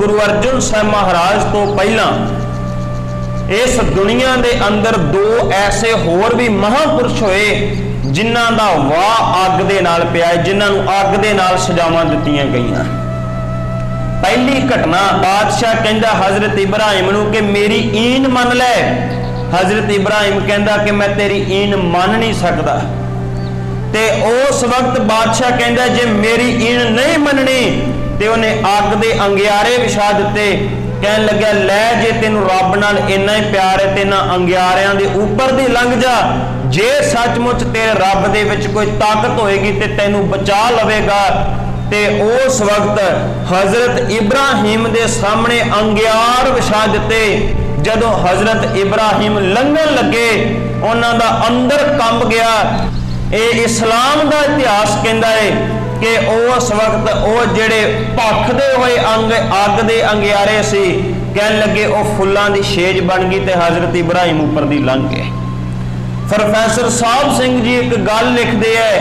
ਗੁਰੂ ਅਰਜਨ ਸਾਹਿਬ ਮਹਾਰਾਜ ਤੋਂ ਪਹਿਲਾਂ ਇਸ ਦੁਨੀਆ ਦੇ ਅੰਦਰ ਦੋ ਐਸੇ ਹੋਰ ਵੀ ਮਹਾਪੁਰਸ਼ ਹੋਏ ਜਿਨ੍ਹਾਂ ਦਾ ਵਾਹ ਅੱਗ ਦੇ ਨਾਲ ਪਿਆ ਹੈ, ਜਿਨ੍ਹਾਂ ਨੂੰ ਅੱਗ ਦੇ ਨਾਲ ਸਜ਼ਾਵਾਂ ਦਿੱਤੀਆਂ ਗਈਆਂ। ਪਹਿਲੀ ਘਟਨਾ ਬਾਦਸ਼ਾਹ ਕਹਿੰਦਾ ਹਜ਼ਰਤ ਇਬਰਾਹਿਮ ਨੂੰ ਕਿ ਮੇਰੀ ਈਨ ਮੰਨ ਲੈ। ਹਜ਼ਰਤ ਇਬਰਾਹਿਮ ਕਹਿੰਦਾ ਕਿ ਮੈਂ ਤੇਰੀ ਈਨ ਮੰਨ ਨਹੀਂ ਸਕਦਾ। ਤੇ ਉਸ ਵਕਤ ਬਾਦਸ਼ਾਹ ਕਹਿੰਦਾ ਜੇ ਮੇਰੀ ਈਨ ਨਹੀਂ ਮੰਨਣੀ ਤੇ ਉਹਨੇ ਅੱਗ ਦੇ ਅੰਗਿਆਰੇ ਵਿਛਾ ਦਿੱਤੇ। ਕਹਿਣ ਲੱਗਿਆ, ਲੈ ਜੇ ਤੈਨੂੰ ਰੱਬ ਨਾਲ ਇੰਨਾ ਹੀ ਪਿਆਰ ਹੈ, ਤੇ ਇਹਨਾਂ ਅੰਗਿਆਰਿਆਂ ਦੇ ਉੱਪਰ ਦੀ ਲੰਘ ਜਾ। ਜੇ ਸੱਚਮੁੱਚ ਤੇਰੇ ਰੱਬ ਦੇ ਵਿੱਚ ਕੋਈ ਤਾਕਤ ਹੋਏਗੀ, ਤੇ ਤੈਨੂੰ ਬਚਾ ਲਵੇਗਾ। ਤੇ ਉਸ ਵਕਤ ਹਜ਼ਰਤ ਇਬਰਾਹੀਮ ਦੇ ਸਾਹਮਣੇ ਅੰਗਿਆਰ ਵਿਛਾ ਦਿੱਤੇ। ਜਦੋਂ ਹਜ਼ਰਤ ਇਬਰਾਹੀਮ ਲੰਘਣ ਲੱਗੇ, ਉਹਨਾਂ ਦਾ ਅੰਦਰ ਕੰਬ ਗਿਆ। ਇਹ ਇਸਲਾਮ ਦਾ ਇਤਿਹਾਸ ਕਹਿੰਦਾ ਹੈ ਕਿ ਉਸ ਵਕਤ ਉਹ ਜਿਹੜੇ ਭਖਦੇ ਹੋਏ ਅੰਗ, ਅੱਗ ਦੇ ਅੰਗਿਆਰੇ ਸੀ, ਕਹਿਣ ਲੱਗੇ ਉਹ ਫੁੱਲਾਂ ਦੀ ਛੇਜ ਬਣ ਗਈ ਤੇ ਹਜ਼ਰਤ ਇਬਰਾਹੀਮ ਉੱਪਰ ਦੀ ਲੰਘ ਗਏ। ਪ੍ਰੋਫੈਸਰ ਸਾਹਿਬ ਸਿੰਘ ਜੀ ਇੱਕ ਗੱਲ ਲਿਖਦੇ ਐ,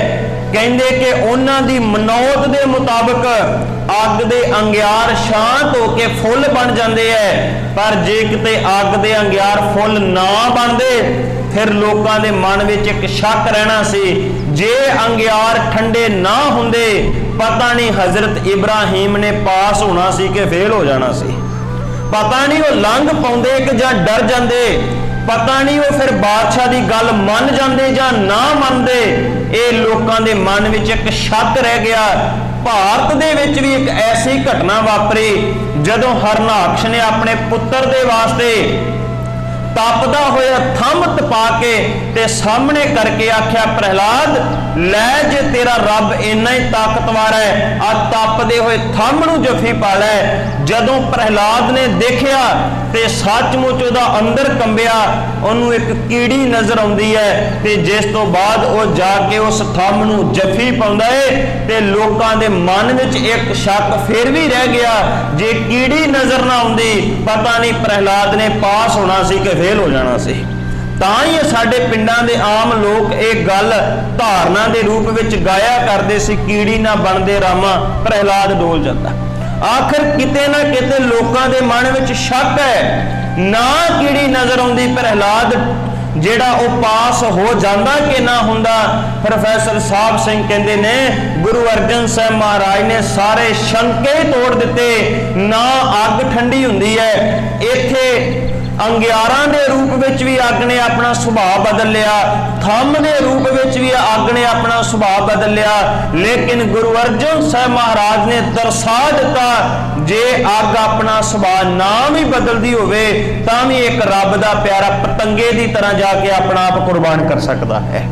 ਕਹਿੰਦੇ ਕਿ ਉਹਨਾਂ ਦੀ ਮਨੋਤ ਦੇ ਮੁਤਾਬਕ ਅੱਗ ਦੇ ਅੰਗਿਆਰ ਸ਼ਾਂਤ ਹੋ ਕੇ ਫੁੱਲ ਬਣ ਜਾਂਦੇ ਐ, ਪਰ ਜੇ ਕਿਤੇ ਅੱਗ ਦੇ ਅੰਗਿਆਰ ਫੁੱਲ ਨਾ ਬਣਦੇ ਫਿਰ ਲੋਕਾਂ ਦੇ ਮਨ ਵਿੱਚ ਇੱਕ ਸ਼ੱਕ ਰਹਿਣਾ ਸੀ, ਜੇ ਅੰਗਿਆਰ ਠੰਡੇ ਨਾ ਹੁੰਦੇ, ਪਤਾ ਨਹੀਂ ਹਜ਼ਰਤ ਇਬਰਾਹੀਮ ਨੇ ਪਾਸ ਹੋਣਾ ਸੀ ਕਿ ਫੇਲ ਹੋ ਜਾਣਾ ਸੀ। ਪਤਾ ਨਹੀਂ ਉਹ ਲੰਘ ਪਾਉਂਦੇ ਕਿ ਜਾਂ ਡਰ ਜਾਂਦੇ, ਪਤਾ ਨਹੀਂ ਉਹ ਫਿਰ ਬਾਦਸ਼ਾਹ ਦੀ ਗੱਲ ਮੰਨ ਜਾਂਦੇ ਜਾਂ ਨਾ ਮੰਨਦੇ, ਇਹ ਲੋਕਾਂ ਦੇ ਮਨ ਵਿੱਚ ਇੱਕ ਸ਼ੱਕ ਰਹਿ ਗਿਆ। ਭਾਰਤ ਦੇ ਵਿੱਚ ਵੀ ਇੱਕ ਐਸੀ ਘਟਨਾ ਵਾਪਰੀ, ਜਦੋਂ ਹਰਨਾਕਸ਼ ਨੇ ਆਪਣੇ ਪੁੱਤਰ ਦੇ ਵਾਸਤੇ ਤਪਦਾ ਹੋਇਆ ਥੰਮ ਤਪਾ ਕੇ ਤੇ ਸਾਹਮਣੇ ਕਰਕੇ ਆਖਿਆ, ਪ੍ਰਹਿਲਾਦ, ਲੈ ਜੇ ਤੇਰਾ ਰੱਬ ਇੰਨਾ ਹੀ ਤਾਕਤਵਰ ਹੈ ਆ ਤਪਦੇ ਹੋਏ ਥੰਮ ਨੂੰ ਜਫੀ ਪਾ ਲੈ। ਜਦੋਂ ਪ੍ਰਹਿਲਾਦ ਨੇ ਦੇਖਿਆ ਤੇ ਸੱਚਮੁੱਚ ਉਹਦਾ ਅੰਦਰ ਕੰਬਿਆ, ਉਹਨੂੰ ਇੱਕ ਕੀੜੀ ਨਜ਼ਰ ਆਉਂਦੀ ਹੈ ਤੇ ਜਿਸ ਤੋਂ ਬਾਅਦ ਉਹ ਜਾ ਕੇ ਉਸ ਥੰਮ ਨੂੰ ਜਫੀ ਪਾਉਂਦਾ ਏ ਤੇ ਲੋਕਾਂ ਦੇ ਮਨ ਵਿੱਚ ਇੱਕ ਸ਼ੱਕ ਫਿਰ ਵੀ ਰਹਿ ਗਿਆ, ਜੇ ਕੀੜੀ ਨਜ਼ਰ ਨਾ ਆਉਂਦੀ, ਪਤਾ ਨਹੀਂ ਪ੍ਰਹਿਲਾਦ ਨੇ ਪਾਸ ਹੋਣਾ ਸੀ ਕਿ ਫੇਲ ਹੋ ਜਾਣਾ ਸੀ। ਤਾਂ ਹੀ ਸਾਡੇ ਪਿੰਡਾਂ ਦੇ ਆਮ ਲੋਕ ਇਹ ਗੱਲ ਧਾਰਨਾ ਦੇ ਰੂਪ ਵਿੱਚ ਗਾਇਆ ਕਰਦੇ ਸੀ, ਕੀੜੀ ਨਾ ਬਣਦੇ ਰਾਮਾ, ਪ੍ਰਹਿਲਾਦ ਡੋਲ ਜਾਂਦਾ। ਆਖਰ ਕਿਤੇ ਨਾ ਕਿਤੇ ਲੋਕਾਂ ਦੇ ਮਨ ਵਿੱਚ ਸ਼ੱਕ ਹੈ, ਨਾ ਕੀੜੀ ਨਜ਼ਰ ਆਉਂਦੀ ਪ੍ਰਹਿਲਾਦ, ਜਿਹੜਾ ਉਹ ਪਾਸ ਹੋ ਜਾਂਦਾ ਕਿ ਨਾ ਹੁੰਦਾ। ਪ੍ਰੋਫੈਸਰ ਸਾਹਿਬ ਸਿੰਘ ਕਹਿੰਦੇ ਨੇ, ਗੁਰੂ ਅਰਜਨ ਸਾਹਿਬ ਮਹਾਰਾਜ ਨੇ ਸਾਰੇ ਸ਼ੰਕੇ ਤੋੜ ਦਿੱਤੇ, ਨਾ ਅੱਗ ਠੰਡੀ ਹੁੰਦੀ ਹੈ। ਇੱਥੇ ਅੰਗਿਆਰਾਂ ਦੇ ਰੂਪ ਵਿੱਚ ਵੀ ਅੱਗ ਨੇ ਆਪਣਾ ਸੁਭਾਅ ਬਦਲ ਲਿਆ, ਥੰਮ ਦੇ ਰੂਪ ਵਿੱਚ ਵੀ ਅੱਗ ਨੇ ਆਪਣਾ ਸੁਭਾਅ ਬਦਲ ਲਿਆ। ਲੇਕਿਨ ਗੁਰੂ ਅਰਜਨ ਸਾਹਿਬ ਮਹਾਰਾਜ ਨੇ ਦਰਸਾ ਦਿੱਤਾ, ਜੇ ਅੱਗ ਆਪਣਾ ਸੁਭਾਅ ਨਾ ਵੀ ਬਦਲਦੀ ਹੋਵੇ, ਤਾਂ ਵੀ ਇੱਕ ਰੱਬ ਦਾ ਪਿਆਰਾ ਪਤੰਗੇ ਦੀ ਤਰ੍ਹਾਂ ਜਾ ਕੇ ਆਪਣਾ ਆਪ ਕੁਰਬਾਨ ਕਰ ਸਕਦਾ ਹੈ।